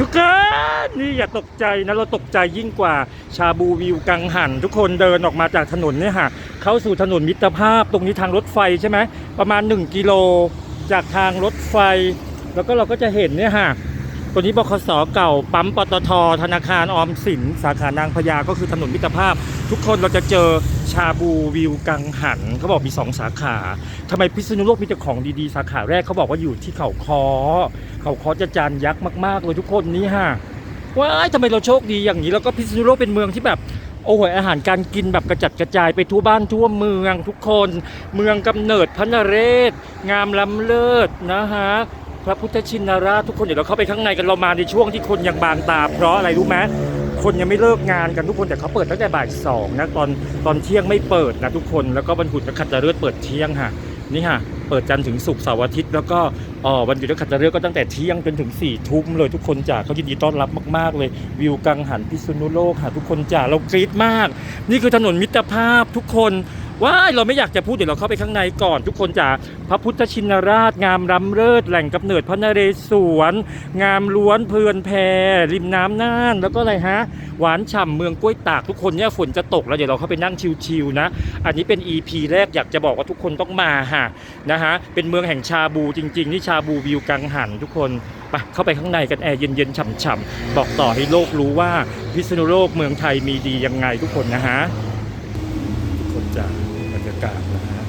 ทุกคนนี่อย่าตกใจนะเราตกใจยิ่งกว่าชาบูวิวกังหัน ทุกคนเดินออกมาจากถนนเนี่ยค่ะเข้าสู่ถนนมิตรภาพตรงนี้ทางรถไฟใช่ไหมประมาณ 1 กิโลจากทางรถไฟ แล้วก็เราก็จะเห็นเนี่ยค่ะ ตัวนี้บคสเก่าปั๊มปตทธนาคารออมสิน สาขานางพญาก็คือถนนมิตรภาพ ทุกคนเราจะเจอชาบูวิวกังหันเขาบอกมีสองสาขาทำไมพิษณุโลกมีแต่ของดีๆ สาขาแรกเขาบอกว่าอยู่ที่เขาคอ เขาคอจะจานยักษ์มากๆเลยทุกคนนี่ฮะว้ายทำไมเราโชคดีอย่างนี้แล้วก็พิษณุโลกเป็นเมืองที่แบบโอ้โหอาหารการกินแบบกระจัดกระจายไปทั่วบ้านทั่วเมืองทุกคน เมืองกำเนิดพระนเรศ งามล้ำเลิศนะฮะ พระพุทธชินราชทุกคนเดี๋ยวเราเข้าไปข้างในกันเรามาในช่วงที่คนยังบางตา เพราะอะไรรู้ไหมคนยังไม่เลิกงานกันทุกคนแต่เขาเปิดตั้งแต่บ่ายสองนะตอนตอนเที่ยงไม่เปิดนะทุกคนแล้วก็บรรพุธกับขัตฤกษ์เปิดเที่ยงค่ะนี่ค่ะเปิดจันทร์ถึงศุกร์เสาร์อาทิตย์แล้วก็อ๋อวันหยุดนักขัตฤกษ์ก็ตั้งแต่เที่ยงจนถึง4ี่ทุ่มเลยทุกคนจ้าเขายินดีต้อนรับมาก ๆ เลยวิวกังหันพิษณุโลกค่ะทุกคนจ้าเรากรี๊ดมาก นี่คือถนนมิตรภาพทุกคน ว้ายเราไม่อยากจะพูดเดี๋ยวเราเข้าไปข้างในก่อน ทุกคนจ้าพระพุทธชินราช งามรำเลิศแหล่งกำเนิดพระนเรศวร งามล้วนเพลินแพริมน้ำน่านแล้วก็อะไรฮะ หวานฉ่ำเมืองกล้วยตากทุกคนเนี่ยฝนจะตกแล้วเดี๋ยวเราเข้าไปนั่งชิวๆนะ อันนี้เป็น EP แรกอยากจะบอกว่าทุกคนต้องมาฮะนะฮะเป็นเมืองแห่งชาบูจริง ๆ นี่ชาบูวิวกังหันทุกคนไปเข้าไปข้างในกันแอร์เย็นๆฉ่ำๆบอกต่อให้โลกรู้ว่าพิษณุโลกเมืองไทยมีดียังไงทุกคนนะฮะทุกคนจะบรรยากาศนะฮะ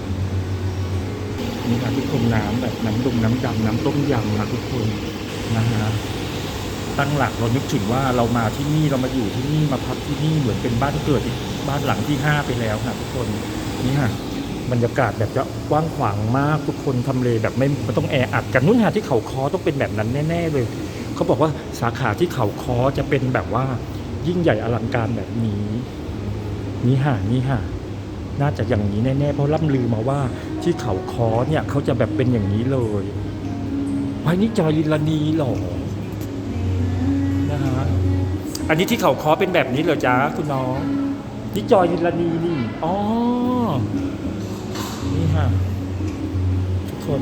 นี่ค่ะทุกคนน้ำแบบน้ำดงน้ำดำน้ำต้มยำนะทุกคนนะฮะตั้งหลักเรานึกถึงว่าเรามาที่นี่เรามาอยู่ที่นี่มาพักที่นี่เหมือนเป็นบ้านเกิดอีกบ้านหลังที่ห้าไปแล้วค่ะทุกคนนี่ค่ะบรรยากาศแบบจะกว้างขวางมากทุกคนทำเลแบบไม่มต้องแออัดกันนู่นฮะที่เขาคอต้องเป็นแบบนั้นแน่ ๆ เลย เขาบอกว่าสาขาที่เขาคอจะเป็นแบบว่ายิ่งใหญ่อลังการแบบนี้นี่ค่ะนี่ค่ะ น่าจะอย่างนี้แน่ๆเพราะล่ำลือมาว่าที่เขาคอเนี่ยเขาจะแบบเป็นอย่างนี้เลยว้นี่จอยลินลานีหรอนะฮะอันนี้ที่เขาคอเป็นแบบนี้เหรอจ๊ะคุณน้องนี่จอยลินลานีนี่อ๋อนี่ฮะทุกคน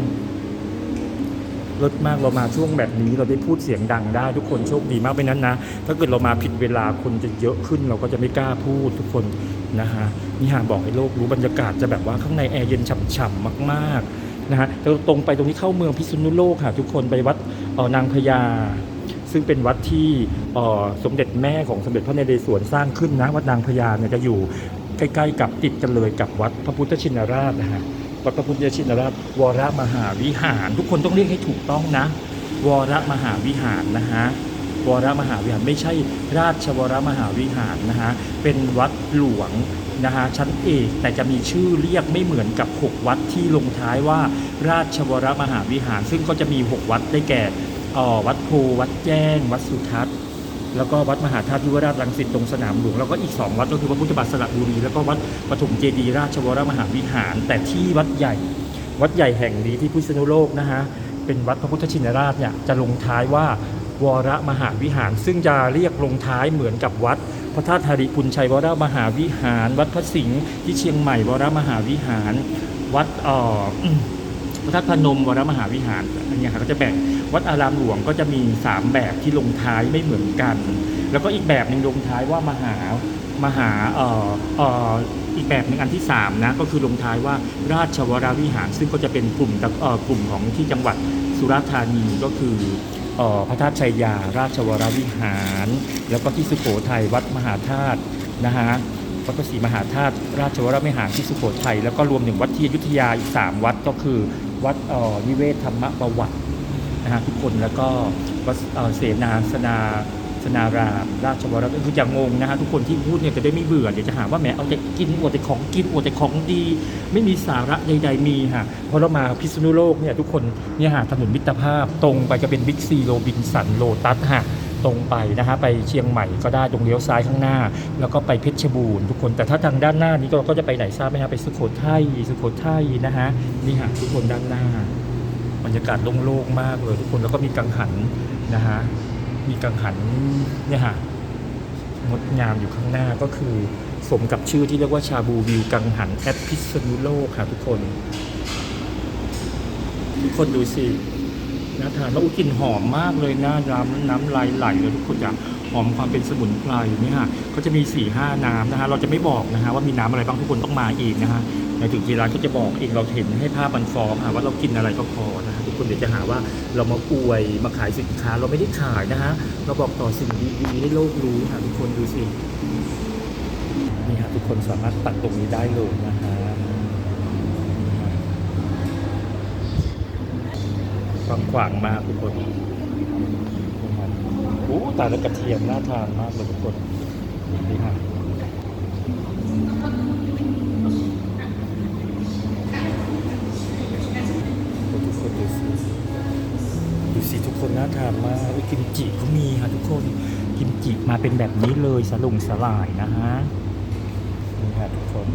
รถมากเรามาช่วงแบบนี้เราได้พูดเสียงดังได้ ทุกคนโชคดีมากไปนั้นนะ ถ้าเกิดเรามาผิดเวลาคนจะเยอะขึ้น เราก็จะไม่กล้าพูดทุกคนนะฮะนี่ฮะบอกให้โลกรู้บรรยากาศจะแบบว่าข้างในแอร์เย็นฉ่ำๆมากๆนะฮะแล้วตรงไปตรงนี้เข้าเมืองพิษณุโลกค่ะ ทุกคนไปวัดออนางพญาซึ่งเป็นวัดที่สมเด็จแม่ของสมเด็จพระนเรศวรสร้างขึ้นนะวัดนางพญาเนี่ยจะอยู่ใกล้ๆกับติดกันเลยกับวัดพระพุทธชินราชนะฮะ วัดพระพุทธชินราชวรมหาวิหาร ทุกคนต้องเรียกให้ถูกต้องนะ วรมหาวิหารนะฮะวรมหาวิหารไม่ใช่ราชวรมหาวิหารนะฮะเป็นวัดหลวงนะฮะชั้นเอกแต่จะมีชื่อเรียกไม่เหมือนกับ 6 วัดที่ลงท้ายว่า ราชวรมหาวิหาร ซึ่งก็จะมี 6 วัดได้แก่ออวัดโพวัดแจ้ง วัดสุทัศน์ แล้วก็วัดมหาธาตุยุวราชรังสิตตรงสนามหลวงแล้วก็อีก 2 วัดก็คือวัดพุทธบาทสระบุรี แล้วก็วัดปฐมเจดีย์ราชวรมหาวิหาร แต่ที่วัดใหญ่ วัดใหญ่แห่งนี้ที่พิษณุโลกนะฮะเป็นวัดพระพุทธชินราชเนี่ยจะลงท้ายว่าวรมหาวิหาร ซึ่งจะเรียกลงท้ายเหมือนกับวัดพระธาตุธาริพุนชัยวรมหาวิหาร วัดพระสิงห์ที่เชียงใหม่วรมหาวิหาร วัดอ่อ พระธาตุพนมวรมหาวิหารอันนี้ค่ะก็จะแบ่งวัดอารามหลวงก็จะมี 3 แบบที่ลงท้ายไม่เหมือนกัน แล้วก็อีกแบบหนึ่งลงท้ายว่ามหามหาเอ่อเอ่ออีกแบบหนึ่งอันที่3นะก็คือลงท้ายว่าราชวรวิหาร ซึ่งก็จะเป็นกลุ่มเอ่อกลุ่มของที่จังหวัดสุราษฎร์ธานีก็คือเอ่อพระธาตุชัยยา ราชวรวิหาร แล้วก็ที่สุโขทัยวัดมหาธาตุนะฮะวัดพระศรีมหาธาตุราชวรวิหารที่สุโขทัยแล้วก็รวมถึงวัดที่อยุธยาอีก 3 วัดก็คือ วัดนิเวศธรรมประวัตินะฮะทุกคนแล้วก็วัดเอ่อเสนาสนาสนารามราชวรคืออย่างงงนะฮะทุกคนที่พูดเนี่ยจะได้ไม่เบื่อเดี๋ยวจะหาว่าแหมเอาแต่กินอวดแต่ของกินอวดแต่ของดี ไม่มีสาระใด ๆ มีฮะพราะเรามาพิษณุโลกเนี่ยทุกคนเนี่ยหาถนนมิตรภาพตรงไปจะเป็นบิ๊กซีโรบินสันโลตัสฮะ ตรงไปนะฮะไปเชียงใหม่ก็ได้ตรงเลี้ยวซ้ายข้างหน้า แล้วก็ไปเพชรบูรณ์ทุกคนแต่ถ้าทางด้านหน้านี้เราก็จะไปไหนทราบไหมฮะไปสุโขทัยสุโขทัยนะฮะนี่ฮะทุกคนด้านหน้าบรรยากาศโล่งๆมากเลยทุกคนแล้วก็มีกังหันนะฮะมีกังหันเนี่ยฮะงดงามอยู่ข้างหน้าก็คือสมกับชื่อที่เรียกว่าชาบูวิวกังหันแอดพิษณุโลกค่ะทุกคน ทุกคนดูสิ น่าทานแล้วกลิ่นหอมมากเลยนะน้ำน้ำลายไหลเลยทุกคนจะหอมความเป็นสมุนไพรเนี่ยฮะก็จะมี4ี่ห้าน้ำนะฮะเราจะไม่บอกนะฮะว่ามีน้ำอะไรบ้างทุกคนต้องมาเองนะฮะในถึงเวลาก็จะบอกเองเราเห็นให้ภาพมันฟอร์มว่าเรากินอะไรก็พอนะฮะทุกคนเดี๋ยวจะหาว่าเรามาอวยมาขายสินค้าเราไม่ได้ขายนะฮะเราบอกต่อสิ่งดีๆให้โลกรู้ค่ะทุกคนดูสินี่ฮะทุกคนสามารถตัดตรงนี้ได้เลยนะ ฮะกว้างขวางมากทุกคนนะครับโอ้ตาแล้วกระเทียมน่าทานมากเลยทุกคนนี่ฮะทุกคนดูสิดูสิทุกคนน่าทานมากอุ๊ยกิมจิก็มีค่ะทุกคนกิมจิมาเป็นแบบนี้เลยสลุงสลายนะฮะนี่ค่ะทุกคน